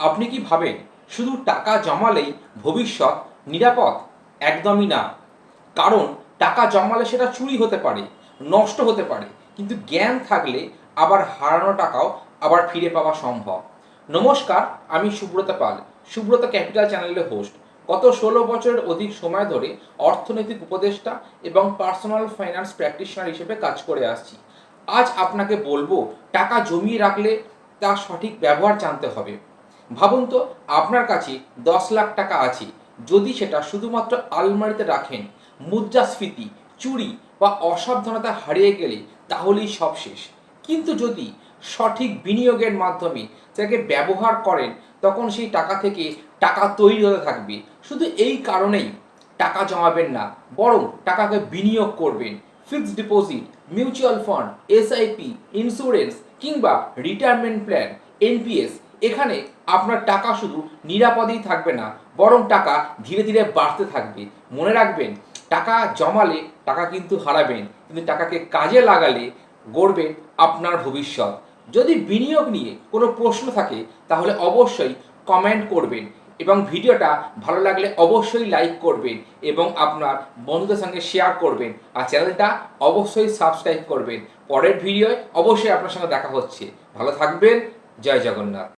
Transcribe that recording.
আপনি কি ভাবেন, শুধু টাকা জমালেই ভবিষ্যৎ নিরাপদ? একদমই না। কারণ, টাকা জমালে সেটা চুরি হতে পারে, নষ্ট হতে পারে, কিন্তু জ্ঞান থাকলে আবার হারানো টাকাও আবার ফিরে পাওয়া সম্ভব। নমস্কার, আমি সুব্রত পাল, সুব্রত ক্যাপিটাল চ্যানেলের হোস্ট গত ষোলো বছরের অধিক সময় ধরে অর্থনৈতিক উপদেষ্টা এবং পার্সোনাল ফাইন্যান্স প্র্যাকটিশনার হিসেবে কাজ করে আসছি। আজ আপনাকে বলব, টাকা জমিয়ে রাখলে তার সঠিক ব্যবহার জানতে হবে। ভাবুন তো, আপনার কাছে দশ লাখ টাকা আছে। যদি সেটা শুধুমাত্র আলমারিতে রাখেন, মুদ্রাস্ফীতি, চুরি বা অসাবধানতা হারিয়ে গেলে তাহলেই সব শেষ। কিন্তু যদি সঠিক বিনিয়োগের মাধ্যমে সেটাকে ব্যবহার করেন, তখন সেই টাকা থেকে টাকা তৈরি হতে থাকবে। শুধু এই কারণেই টাকা জমাবেন না, বরং টাকাকে বিনিয়োগ করবেন। Fixed deposit, mutual fund, SIP, insurance কিংবা রিটায়ারমেন্ট প্ল্যান, এনপিএস এখানে আপনার টাকা শুধু নিরাপদেই থাকবে না, বরং টাকা ধীরে ধীরে বাড়তে থাকবে। মনে রাখবেন, টাকা জমালে টাকা কিন্তু হারাবেন, কিন্তু টাকাকে কাজে লাগালে গড়বেন আপনার ভবিষ্যৎ। যদি বিনিয়োগ নিয়ে কোনো প্রশ্ন থাকে, তাহলে অবশ্যই কমেন্ট করবেন এবং ভিডিওটা ভালো লাগলে অবশ্যই লাইক করবেন এবং আপনার বন্ধুদের সঙ্গে শেয়ার করবেন। আর চ্যানেলটা অবশ্যই সাবস্ক্রাইব করবেন। পরের ভিডিওয় অবশ্যই আপনার সঙ্গে দেখা হচ্ছে। ভালো থাকবেন। জয় জগন্নাথ।